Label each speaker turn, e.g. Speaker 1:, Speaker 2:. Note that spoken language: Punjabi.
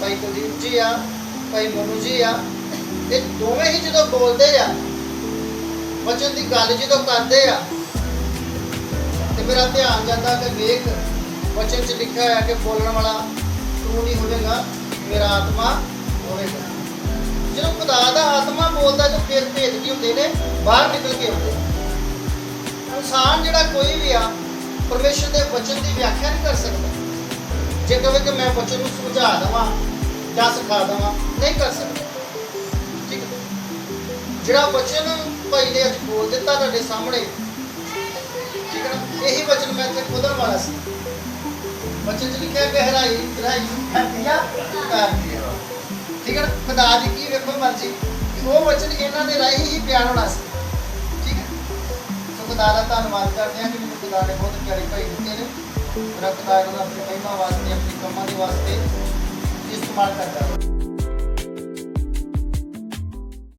Speaker 1: ਭਾਈ ਕੁਲਦੀਪ ਜੀ ਆ, ਭਾਈ ਮੋਨੂ ਜੀ ਆ, ਇਹ ਦੋਵੇਂ ਹੀ ਜਦੋਂ ਬੋਲਦੇ ਆ ਵਚਨ ਦੀ ਗੱਲ ਜਦੋਂ ਕਰਦੇ ਆ, ਤੇ ਮੇਰਾ ਧਿਆਨ ਜਾਂਦਾ ਕਿ ਵੇਖ ਵਚਨ 'ਚ ਲਿਖਿਆ ਹੋਇਆ ਕਿ ਬੋਲਣ ਵਾਲਾ ਤੂੰ ਨਹੀਂ ਹੋਵੇਗਾ, ਮੇਰਾ ਆਤਮਾ ਹੋਵੇਗਾ। ਜਦੋਂ ਖੁਦਾ ਦਾ ਆਤਮਾ ਬੋਲਦਾ ਤਾਂ ਫਿਰ ਭੇਦ ਕੀ ਹੁੰਦੇ ਨੇ? ਬਾਹਰ ਨਿਕਲ ਕੇ ਆਉਂਦੇ ਇਨਸਾਨ ਜਿਹੜਾ ਕੋਈ ਵੀ ਆ, ਪਰਮੇਸ਼ਰ ਦੇ ਵਚਨ ਦੀ ਵਿਆਖਿਆ ਨਹੀਂ ਕਰ ਸਕਦਾ। ਜੇ ਕਹੇ ਕਿ ਮੈਂ ਵਚਨ ਨੂੰ ਸਮਝਾ ਦਵਾਂ ਜਾਂ ਸਿਖਾ ਦਵਾਂ? ਨਹੀਂ ਕਰ ਸਕਦਾ। ਠੀਕ ਹੈ। ਜਿਹੜਾ ਵਚਨ ਭਾਈ ਨੇ ਅੱਜ ਬੋਲ ਦਿੱਤਾ ਤੁਹਾਡੇ ਸਾਹਮਣੇ, ਠੀਕ ਹੈ ਨਾ? ਇਹੀ ਵਚਨ ਮੈਂ ਇੱਥੇ ਖੋਦਣ ਵਾਲਾ ਸੀ। ਵਚਨ ਚ ਲਿਖਿਆ ਗਹਿਰਾਈ ਗਹਿਰਾਈ ਹੱਥਿਆ ਕਰਦੀ ਹੈ ਠੀਕ ਹੈ ਖੁਦਾ ਦੀ ਕੀ ਵੇਖੋ ਮਰਜ਼ੀ। ਉਹ ਵਚਨ ਇਹਨਾਂ ਦੇ ਰਾਹੀਂ ਹੀ ਬਿਆਨ ਹੋਣਾ ਸੀ। ਠੀਕ ਹੈ। ਸੋ ਖੁਦਾ ਦਾ ਧੰਨਵਾਦ ਕਰਦੇ ਹਾਂ ਕਿ ਮੈਨੂੰ ਖੁਦਾ ਨੇ ਬਹੁਤ ਪਿਆਰੇ ਭਾਈ ਦਿੱਤੇ ਨੇ। ਮੇਰਾ ਖੁਦਾ ਆਪਣੇ ਮਹਿਮਾ ਵਾਸਤੇ, ਆਪਣੇ ਕੰਮਾਂ ਦੇ ਵਾਸਤੇ। ਇਸਤੇਮਾਲ ਕਰਦਾ ਹੈ